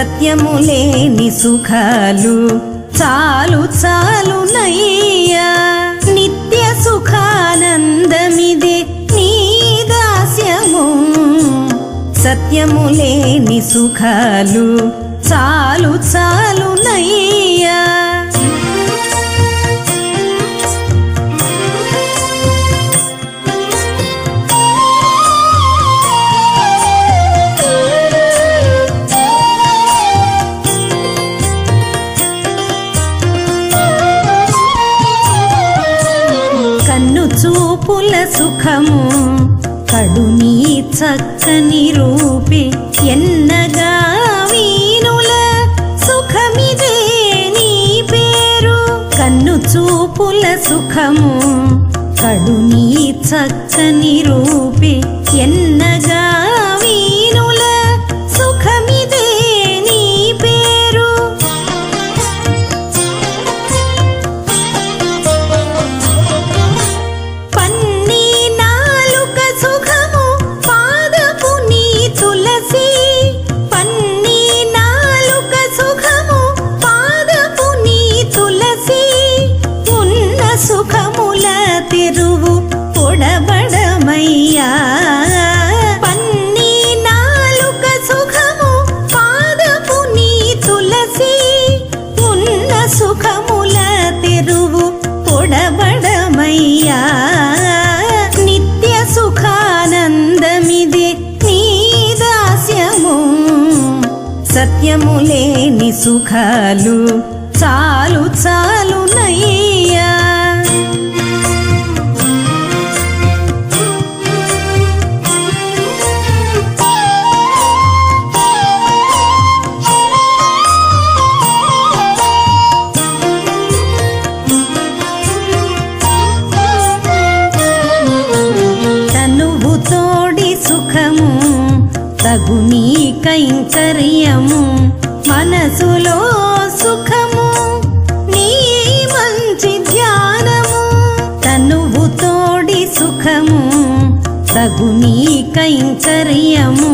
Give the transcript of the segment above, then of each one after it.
సత్యము లేని సుఖాలు. చాలు చాలు నయ్యా. నిత్య సుఖానందమిదే నీ దాస్యము. సత్యము లేని సుఖాలు. చాలు చాలు నయ్యా. ముఖము సుఖము కడుని చక్కని రూపే ఎన్నగా వీనుల సుఖమిదే నీ పేరు. కన్ను చూపుల సుఖము కడుని చక్కని రూపే ఎన్నగా సుఖాలు చాలు చాలు నయ్యా. తనువు తోడి సుఖము తగు నీ ప్రభు నీ కైంకర్యము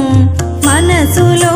మనసులో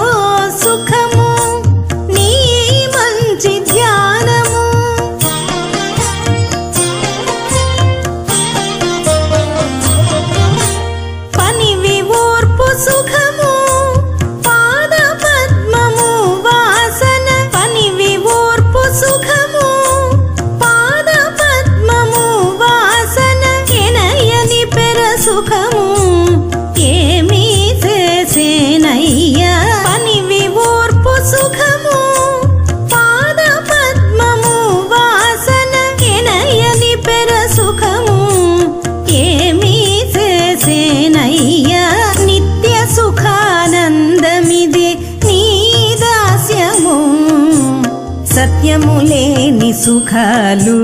సుఖాలు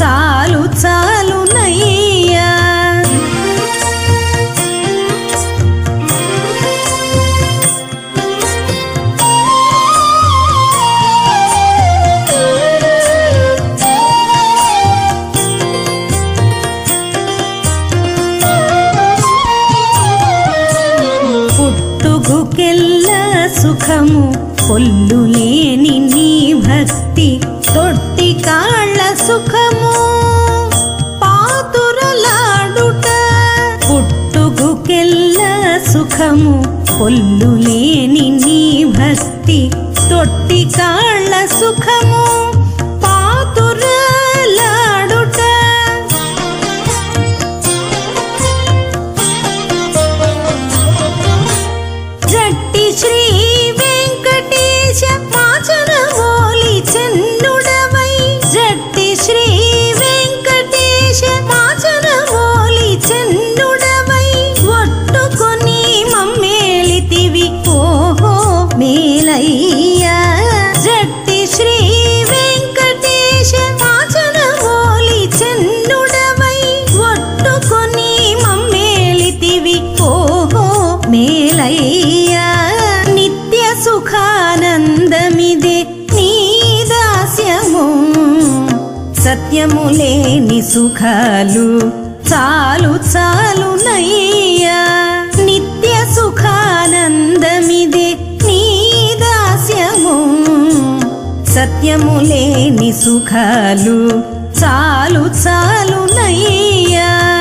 చాలు చాలు నయ్యా. పుట్టుగుకెల్ల సుఖము పొల్లు లేని నీ భక్తి తొట్టి కాళ్ళ సుఖము పాతురలాడుట పుట్టుగుకెల్ల సుఖము పొల్లు లేని నీ భక్తి తొట్టి కాళ్ళ సుఖము సత్యము లేని సుఖాలు. చాలు చాలు నయ్యా. నిత్య సుఖానందమిదే నీ దాస్యము. సత్యము లేని సుఖాలు. చాలు చాలు నయ్యా.